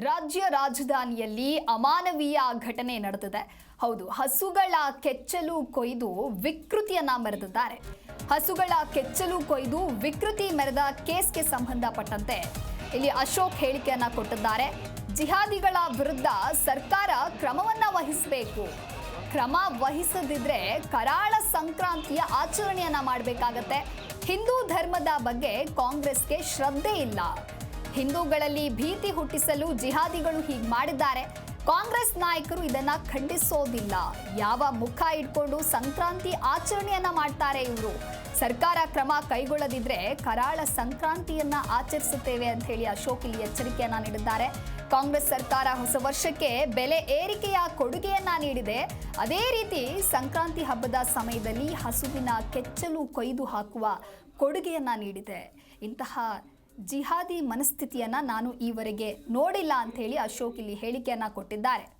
ರಾಜ್ಯ ರಾಜಧಾನಿಯಲ್ಲಿ ಅಮಾನವೀಯ ಘಟನೆ ನಡೆದಿದೆ. ಹೌದು, ಹಸುಗಳ ಕೆಚ್ಚಲು ಕೊಯ್ದು ವಿಕೃತಿಯನ್ನ ಮೆರೆದಿದ್ದಾರೆ. ಹಸುಗಳ ಕೆಚ್ಚಲು ಕೊಯ್ದು ವಿಕೃತಿ ಮೆರೆದ ಕೇಸ್ಗೆ ಸಂಬಂಧಪಟ್ಟಂತೆ ಇಲ್ಲಿ ಅಶೋಕ್ ಹೇಳಿಕೆಯನ್ನ ಕೊಟ್ಟಿದ್ದಾರೆ. ಜಿಹಾದಿಗಳ ವಿರುದ್ಧ ಸರ್ಕಾರ ಕ್ರಮವನ್ನ ವಹಿಸಬೇಕು. ಕ್ರಮ ವಹಿಸದಿದ್ರೆ ಕರಾಳ ಸಂಕ್ರಾಂತಿಯ ಆಚರಣೆಯನ್ನ ಮಾಡಬೇಕಾಗತ್ತೆ. ಹಿಂದೂ ಧರ್ಮದ ಬಗ್ಗೆ ಕಾಂಗ್ರೆಸ್ಗೆ ಶ್ರದ್ಧೆ ಇಲ್ಲ. ಹಿಂದೂಗಳಲ್ಲಿ ಭೀತಿ ಹುಟ್ಟಿಸಲು ಜಿಹಾದಿಗಳು ಹೀಗೆ ಮಾಡಿದ್ದಾರೆ. ಕಾಂಗ್ರೆಸ್ ನಾಯಕರು ಇದನ್ನ ಖಂಡಿಸೋದಿಲ್ಲ. ಯಾವ ಮುಖ ಇಟ್ಕೊಂಡು ಸಂಕ್ರಾಂತಿ ಆಚರಣೆಯನ್ನ ಮಾಡ್ತಾರೆ ಇವರು. ಸರ್ಕಾರ ಕ್ರಮ ಕೈಗೊಳ್ಳದಿದ್ರೆ ಕರಾಳ ಸಂಕ್ರಾಂತಿಯನ್ನ ಆಚರಿಸುತ್ತೇವೆ ಅಂತ ಹೇಳಿ ಅಶೋಕ್ ಇಲ್ಲಿ ಎಚ್ಚರಿಕೆಯನ್ನ ನೀಡಿದ್ದಾರೆ. ಕಾಂಗ್ರೆಸ್ ಸರ್ಕಾರ ಹೊಸ ವರ್ಷಕ್ಕೆ ಬೆಲೆ ಏರಿಕೆಯ ಕೊಡುಗೆಯನ್ನ ನೀಡಿದೆ. ಅದೇ ರೀತಿ ಸಂಕ್ರಾಂತಿ ಹಬ್ಬದ ಸಮಯದಲ್ಲಿ ಹಸುವಿನ ಕೆಚ್ಚಲು ಕೊಯ್ದು ಹಾಕುವ ಕೊಡುಗೆಯನ್ನ ನೀಡಿದೆ. ಇಂತಹ ಜಿಹಾದಿ ಮನಸ್ಥಿತಿಯನ್ನ ನಾನು ಈವರೆಗೆ ನೋಡಿಲ್ಲ ಅಂತ ಹೇಳಿ ಅಶೋಕ್ ಇಲ್ಲಿ ಹೇಳಿಕೆಯನ್ನು ಕೊಟ್ಟಿದ್ದಾರೆ.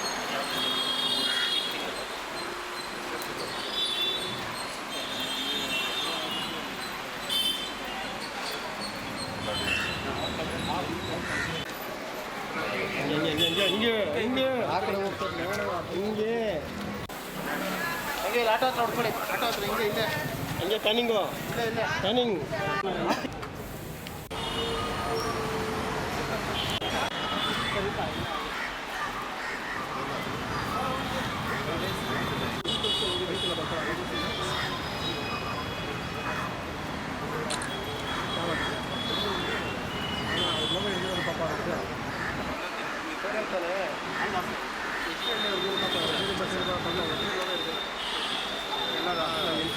ಹಿಂಗೆ ಹಂಗೆ ಹಿಂಗೆ ಹಿಂದೆ ಹಂಗೆ ಟರ್ನಿಂಗು ಇಲ್ಲ ಇಲ್ಲೇ